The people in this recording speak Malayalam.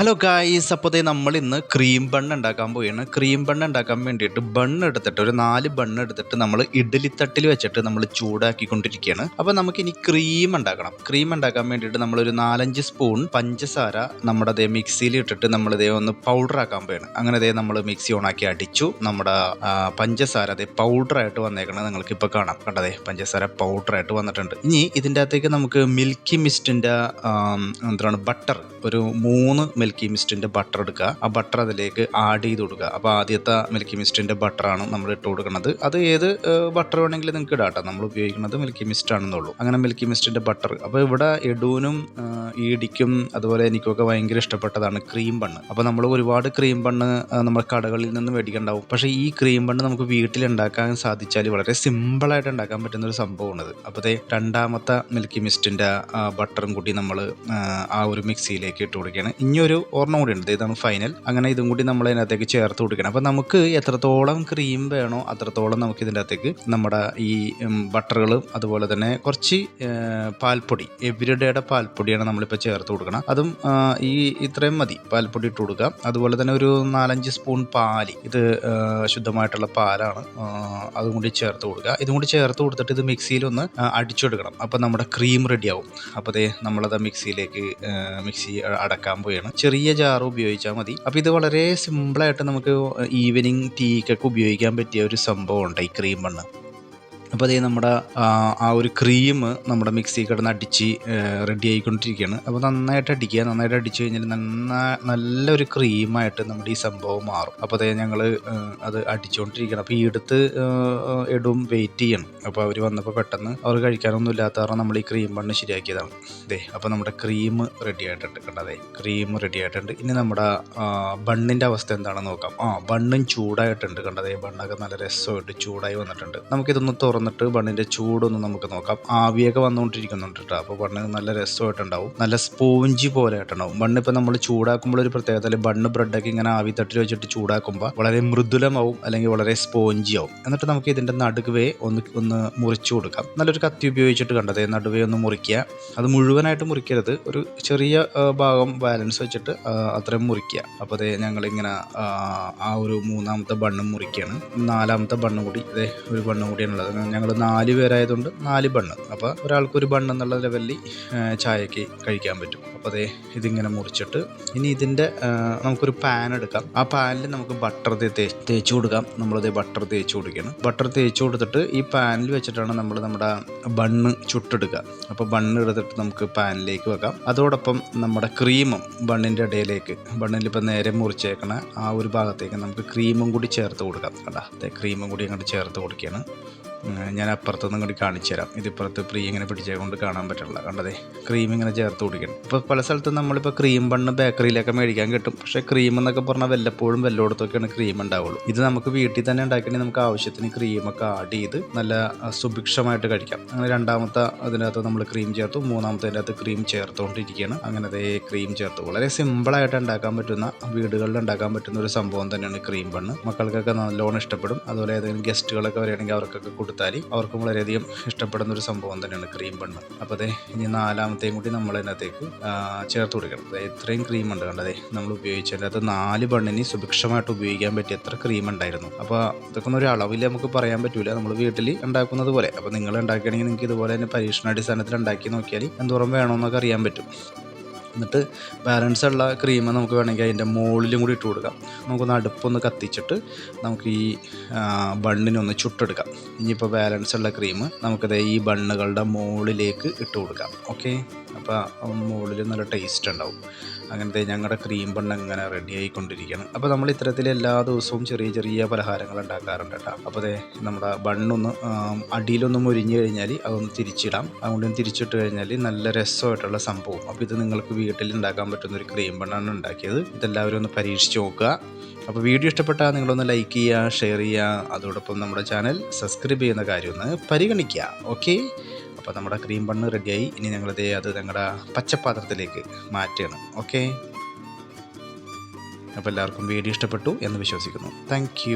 ഹലോ ഗായ്സ് അപ്പോൾ നമ്മൾ ഇന്ന് ക്രീം ബണ്ണ് ഉണ്ടാക്കാൻ പോവുകയാണ്. ക്രീം ബണ്ണ് ഉണ്ടാക്കാൻ വേണ്ടിയിട്ട് ബണ്ണ് എടുത്തിട്ട് ഒരു നാല് ബണ്ണ് എടുത്തിട്ട് നമ്മൾ ഇഡ്ഡലി തട്ടിൽ വെച്ചിട്ട് നമ്മൾ ചൂടാക്കിക്കൊണ്ടിരിക്കുകയാണ്. അപ്പോൾ നമുക്ക് ഇനി ക്രീം ഉണ്ടാക്കണം. ക്രീം ഉണ്ടാക്കാൻ വേണ്ടിയിട്ട് നമ്മളൊരു നാലഞ്ച് സ്പൂൺ പഞ്ചസാര നമ്മുടെ അതേ മിക്സിയിൽ ഇട്ടിട്ട് നമ്മൾ ഇതേ ഒന്ന് പൗഡർ ആക്കാൻ പോവുകയാണ്. അങ്ങനെ അതേ നമ്മൾ മിക്സി ഓണാക്കി അടിച്ചു. നമ്മുടെ പഞ്ചസാര അതേ പൗഡറായിട്ട് വന്നേക്കണത് നിങ്ങൾക്ക് ഇപ്പോൾ കാണാം കണ്ടതേ പഞ്ചസാര പൗഡറായിട്ട് വന്നിട്ടുണ്ട്. ഇനി ഇതിന്റെ അകത്തേക്ക് നമുക്ക് മിൽക്കി മിസ്റ്റിന്റെ എന്താണ് ബട്ടർ ഒരു മൂന്ന് മിൽക്കി മിസ്റ്റിന്റെ ബട്ടർ എടുക്കുക. ആ ബട്ടർ അതിലേക്ക് ആഡ് ചെയ്ത് കൊടുക്കുക. അപ്പോൾ ആദ്യത്തെ മിൽക്കി മിസ്റ്റിന്റെ ബട്ടറാണ് നമ്മൾ ഇട്ട് കൊടുക്കുന്നത്. അത് ഏത് ബട്ടർ വേണമെങ്കിലും നിങ്ങൾക്ക് ഇടാട്ടോ നമ്മൾ ഉപയോഗിക്കുന്നത് മിൽക്കി മിസ്റ്റ് ആണെന്നുള്ളൂ. അങ്ങനെ മിൽക്കി മിസ്റ്റിന്റെ ബട്ടർ അപ്പോൾ ഇവിടെ എഡൂനും ഈടിക്കും അതുപോലെ എനിക്കൊക്കെ ഭയങ്കര ഇഷ്ടപ്പെട്ടതാണ് ക്രീം ബണ്ണ് അപ്പോൾ നമ്മൾ ഒരുപാട് ക്രീം ബണ്ണ് നമ്മൾ കടകളിൽ നിന്ന് മേടിക്കണ്ടാവും. പക്ഷേ ഈ ക്രീം ബണ്ണ് നമുക്ക് വീട്ടിൽ ഉണ്ടാക്കാൻ സാധിച്ചാൽ വളരെ സിമ്പിളായിട്ട് ഉണ്ടാക്കാൻ പറ്റുന്ന ഒരു സംഭവമാണിത് അപ്പോൾ ദേ രണ്ടാമത്തെ മിൽക്കി മിസ്റ്റിന്റെ ബട്ടറും കൂടി നമ്മൾ ആ ഒരു മിക്സിയിലേക്ക് ഇട്ട് കൊടുക്കുകയാണ്. ഇനി ഒരു ഒരെണ്ണം കൂടി ഉണ്ട്. ഇതാണ് ഫൈനൽ അങ്ങനെ ഇതും കൂടി നമ്മൾ അതിനകത്തേക്ക് ചേർത്ത് കൊടുക്കണം. അപ്പോൾ നമുക്ക് എത്രത്തോളം ക്രീം വേണോ അത്രത്തോളം നമുക്ക് ഇതിന്റെ അകത്തേക്ക് നമ്മുടെ ഈ ബട്ടറുകളും അതുപോലെ തന്നെ കുറച്ച് പാൽപ്പൊടി. എവരിഡേയുടെ പാൽപ്പൊടിയാണ് നമ്മളിപ്പോൾ ചേർത്ത് കൊടുക്കണം. അതും ഈ ഇത്രയും മതി. പാൽപ്പൊടി ഇട്ട് കൊടുക്കാം അതുപോലെ തന്നെ ഒരു നാലഞ്ച് സ്പൂൺ പാൽ. ഇത് ശുദ്ധമായിട്ടുള്ള പാലാണ്. അതും കൂടി ചേർത്ത് കൊടുക്കുക. ഇതും കൂടി ചേർത്ത് കൊടുത്തിട്ട് ഇത് മിക്സിയിലൊന്ന് അടിച്ചെടുക്കണം. അപ്പോൾ നമ്മുടെ ക്രീം റെഡിയാവും അപ്പോൾ അതേ നമ്മളത് മിക്സിയിലേക്ക് മിക്സി അടക്കാൻ പോവുകയാണ്. ചെറിയ ജാർ ഉപയോഗിച്ചാൽ മതി. അപ്പോൾ ഇത് വളരെ സിമ്പിളായിട്ട് നമുക്ക് ഈവനിങ് ടീക്കൊക്കെ ഉപയോഗിക്കാൻ പറ്റിയ ഒരു സംഭവമുണ്ട് ഈ ക്രീം ബണ്ണ് അപ്പോൾ അതേ നമ്മുടെ ആ, ഒരു ക്രീം നമ്മുടെ മിക്സി കിടന്ന് അടിച്ച് റെഡി ആയിക്കൊണ്ടിരിക്കുകയാണ്. അപ്പോൾ നന്നായിട്ട് അടിക്കുക. നന്നായിട്ട് അടിച്ചു കഴിഞ്ഞാൽ നന്നാ നല്ലൊരു ക്രീമായിട്ട് നമ്മുടെ ഈ സംഭവം മാറും. അപ്പോൾ അതേ ഞങ്ങൾ അത് അടിച്ചുകൊണ്ടിരിക്കണം അപ്പോൾ ഈ എടുത്ത് ഇടും വെയിറ്റ് ചെയ്യണം. അപ്പോൾ അവർ വന്നപ്പോൾ പെട്ടെന്ന് അവർ കഴിക്കാനൊന്നും ഇല്ലാത്ത കാരണം നമ്മൾ ഈ ക്രീം ബണ്ണ് ശരിയാക്കിയതാണ്. ദേ അപ്പോൾ നമ്മുടെ ക്രീം റെഡി ആയിട്ടുണ്ട് കണ്ടതേ ക്രീം റെഡി ആയിട്ടുണ്ട്. ഇനി നമ്മുടെ ബണ്ണിന്റെ അവസ്ഥ എന്താണെന്ന് നോക്കാം. ആ ബണ്ണും ചൂടായിട്ടുണ്ട് കണ്ടതേ ബണ്ണൊക്കെ നല്ല രസമായിട്ട് ചൂടായി വന്നിട്ടുണ്ട്. നമുക്കിതൊന്ന് തുറന്നിട്ട് ബണ്ണിന്റെ ചൂടൊന്ന് നമുക്ക് നോക്കാം. ആവിയൊക്കെ വന്നുകൊണ്ടിരിക്കുന്നുണ്ട് കേട്ടോ. അപ്പോൾ ബണ്ണ് നല്ല രസമായിട്ടുണ്ടാവും. നല്ല സ്പോഞ്ച് പോലെ ആയിട്ടുണ്ടാവും ബണ്ണ് ഇപ്പോൾ നമ്മൾ ചൂടാക്കുമ്പോൾ ഒരു പ്രത്യേകത അല്ലെങ്കിൽ ബണ്ണ് ബ്രെഡൊക്കെ ഇങ്ങനെ ആവി തട്ടിൽ വെച്ചിട്ട് ചൂടാക്കുമ്പോൾ വളരെ മൃദുലമാവും അല്ലെങ്കിൽ വളരെ സ്പോഞ്ചി ആവും. എന്നിട്ട് നമുക്ക് ഇതിന്റെ നടുവേ ഒന്ന് ഒന്ന് മുറിച്ചു കൊടുക്കാം. നല്ലൊരു കത്തി ഉപയോഗിച്ചിട്ട് കണ്ടതേ നടുവേ ഒന്ന് മുറിക്കുക. അത് മുഴുവനായിട്ട് മുറിക്കരുത്. ഒരു ചെറിയ ഭാഗം ബാലൻസ് വെച്ചിട്ട് അത്രയും മുറിക്കുക. അപ്പോൾ അതേ ഞങ്ങളിങ്ങനെ ആ, ആ ഒരു മൂന്നാമത്തെ ബണ്ണും മുറിക്കുകയാണ്. നാലാമത്തെ ബണ്ണും കൂടി. ഇതേ ഒരു ബണ്ണും കൂടിയാണുള്ളത്. ഞങ്ങൾ നാല് പേരായതുകൊണ്ട് നാല് ബണ്ണ്. അപ്പോൾ ഒരാൾക്ക് ഒരു ബണ്ണ് എന്നുള്ള ലെവലിൽ ചായക്ക് കഴിക്കാൻ പറ്റും. അപ്പോൾ അതേ ഇതിങ്ങനെ മുറിച്ചിട്ട് ഇനി ഇതിന്റെ നമുക്കൊരു പാൻ എടുക്കാം. ആ പാനിൽ നമുക്ക് ബട്ടർ തേച്ച് കൊടുക്കാം. നമ്മളത് ബട്ടർ തേച്ച് കൊടുക്കണം. ബട്ടർ തേച്ച് കൊടുത്തിട്ട് ഈ പാനിൽ വെച്ചിട്ടാണ് നമ്മൾ നമ്മുടെ ബണ്ണ് ചുട്ടെടുക്കുക. അപ്പോൾ ബണ്ണ് എടുത്തിട്ട് നമുക്ക് പാനിലേക്ക് വെക്കാം. അതോടൊപ്പം നമ്മുടെ ക്രീമും ബണ്ണിന്റെ ഇടയിലേക്ക് ബണ്ണിൽ ഇപ്പോൾ നേരെ മുറിച്ചേക്കണ ആ ഒരു ഭാഗത്തേക്ക് നമുക്ക് ക്രീമും കൂടി ചേർത്ത് കൊടുക്കാം. കണ്ടാ? ക്രീമും കൂടി അങ്ങോട്ട് ചേർത്ത് കൊടുക്കുകയാണ്. ഞാൻ അപ്പുറത്തുനിന്നും കൂടി കാണിച്ചു തരാം. ഇതിപ്പുറത്ത് പ്രീ ഇങ്ങനെ പിടിച്ചേ കൊണ്ട് കാണാൻ പറ്റില്ല. കണ്ടതേ ക്രീം ഇങ്ങനെ ചേർത്ത് കുടിക്കണം. ഇപ്പോൾ പല സ്ഥലത്തും നമ്മളിപ്പോൾ ക്രീം ബണ്ണ് ബേക്കറിയിലൊക്കെ മേടിക്കാൻ കിട്ടും. പക്ഷേ ക്രീം എന്നൊക്കെ പറഞ്ഞാൽ വല്ലപ്പോഴും വല്ലോടത്തൊക്കെയാണ് ക്രീം ഉണ്ടാവുള്ളൂ. ഇത് നമുക്ക് വീട്ടിൽ തന്നെ ഉണ്ടാക്കണമെങ്കിൽ നമുക്ക് ആവശ്യത്തിന് ക്രീമൊക്കെ ആഡ് ചെയ്ത് നല്ല സുഭിക്ഷമായിട്ട് കഴിക്കാം. അങ്ങനെ രണ്ടാമത്തെ അതിനകത്ത് നമ്മൾ ക്രീം ചേർത്തു. മൂന്നാമത്തെ അതിനകത്ത് ക്രീം ചേർത്തുകൊണ്ടിരിക്കുകയാണ് അങ്ങനെ അതേ ക്രീം ചേർത്ത്. വളരെ സിമ്പിളായിട്ട് ഉണ്ടാക്കാൻ പറ്റുന്ന വീടുകളിൽ ഉണ്ടാക്കാൻ പറ്റുന്ന ഒരു സംഭവം തന്നെയാണ് ക്രീം ബണ്ണ് മക്കൾക്കൊക്കെ നല്ലോണം ഇഷ്ടപ്പെടും. അതുപോലെ ഏതെങ്കിലും ഗസ്റ്റുകളൊക്കെ വരികയാണെങ്കിൽ അവർക്കൊക്കെ കൊടുത്താൽ അവർക്കും വളരെയധികം ഇഷ്ടപ്പെടുന്ന ഒരു സംഭവം തന്നെയാണ് ക്രീം ബണ്ണ്. അപ്പോൾ അതെ ഇനി നാലാമത്തെയും കൂടി നമ്മൾ അതിനകത്തേക്ക് ചേർത്ത് കൊടുക്കണം. അതായത് ഇത്രയും ക്രീം ഉണ്ട് കണ്ടതേ നമ്മൾ ഉപയോഗിച്ചതിന്റെ അത് നാല് ബണ്ണിന് സുഭിക്ഷമായിട്ട് ഉപയോഗിക്കാൻ പറ്റിയ എത്ര ക്രീം ഉണ്ടായിരുന്നു. അപ്പോൾ ഇതൊക്കെ ഒരു അളവിൽ നമുക്ക് പറയാൻ പറ്റൂല. നമ്മൾ വീട്ടിൽ ഉണ്ടാക്കുന്നത് പോലെ. അപ്പോൾ നിങ്ങൾ ഉണ്ടാക്കുകയാണെങ്കിൽ നിങ്ങൾക്ക് ഇതുപോലെ തന്നെ പരീക്ഷണാടിസ്ഥാനത്തിൽ ഉണ്ടാക്കി നോക്കിയാൽ എന്തോരം വേണമെന്നൊക്കെ അറിയാൻ പറ്റും. എന്നിട്ട് ബാലൻസ് ഉള്ള ക്രീം നമുക്ക് വേണമെങ്കിൽ അതിന്റെ മുകളിലും കൂടി ഇട്ട് കൊടുക്കാം. നമുക്കൊന്ന് അടുപ്പൊന്ന് കത്തിച്ചിട്ട് നമുക്ക് ഈ ബണ്ണിനൊന്ന് ചുട്ടെടുക്കാം. ഇനിയിപ്പോൾ ബാലൻസ് ഉള്ള ക്രീം നമുക്കത് ഈ ബണ്ണുകളുടെ മുകളിലേക്ക് ഇട്ട് കൊടുക്കാം. ഓക്കെ അപ്പോൾ മുകളിൽ നല്ല ടേസ്റ്റ് ഉണ്ടാവും. അങ്ങനത്തെ ഞങ്ങളുടെ ക്രീം ബണ്ണ് അങ്ങനെ റെഡി ആയിക്കൊണ്ടിരിക്കുകയാണ് അപ്പോൾ നമ്മൾ ഇത്തരത്തിൽ എല്ലാ ദിവസവും ചെറിയ ചെറിയ പലഹാരങ്ങൾ ഉണ്ടാക്കാറുണ്ട് കേട്ടോ. അപ്പോൾ അതെ നമ്മുടെ ബണ്ണൊന്ന് അടിയിലൊന്ന് മുരിഞ്ഞു കഴിഞ്ഞാൽ അതൊന്ന് തിരിച്ചിടാം. അതുകൊണ്ട് തിരിച്ചിട്ട് കഴിഞ്ഞാൽ നല്ല രസമായിട്ടുള്ള സംഭവം. അപ്പോൾ ഇത് നിങ്ങൾക്ക് വീട്ടിൽ ഉണ്ടാക്കാൻ പറ്റുന്ന ഒരു ക്രീം ബണ്ണാണ് ഉണ്ടാക്കിയത്. ഇതെല്ലാവരും ഒന്ന് പരീക്ഷിച്ച് നോക്കുക. അപ്പോൾ വീഡിയോ ഇഷ്ടപ്പെട്ടാൽ നിങ്ങളൊന്ന് ലൈക്ക് ചെയ്യുക ഷെയർ ചെയ്യുക. അതോടൊപ്പം നമ്മുടെ ചാനൽ സബ്സ്ക്രൈബ് ചെയ്യുന്ന കാര്യം ഒന്ന് പരിഗണിക്കുക. ഓക്കെ അപ്പോൾ നമ്മുടെ ക്രീം ബണ്ണ് റെഡിയായി ഇനി ഞങ്ങളിത് അത് ഞങ്ങളുടെ പച്ചപ്പാത്രത്തിലേക്ക് മാറ്റുകയാണ് ഓക്കെ അപ്പോൾ എല്ലാവർക്കും വീഡിയോ ഇഷ്ടപ്പെട്ടു എന്ന് വിശ്വസിക്കുന്നു. താങ്ക്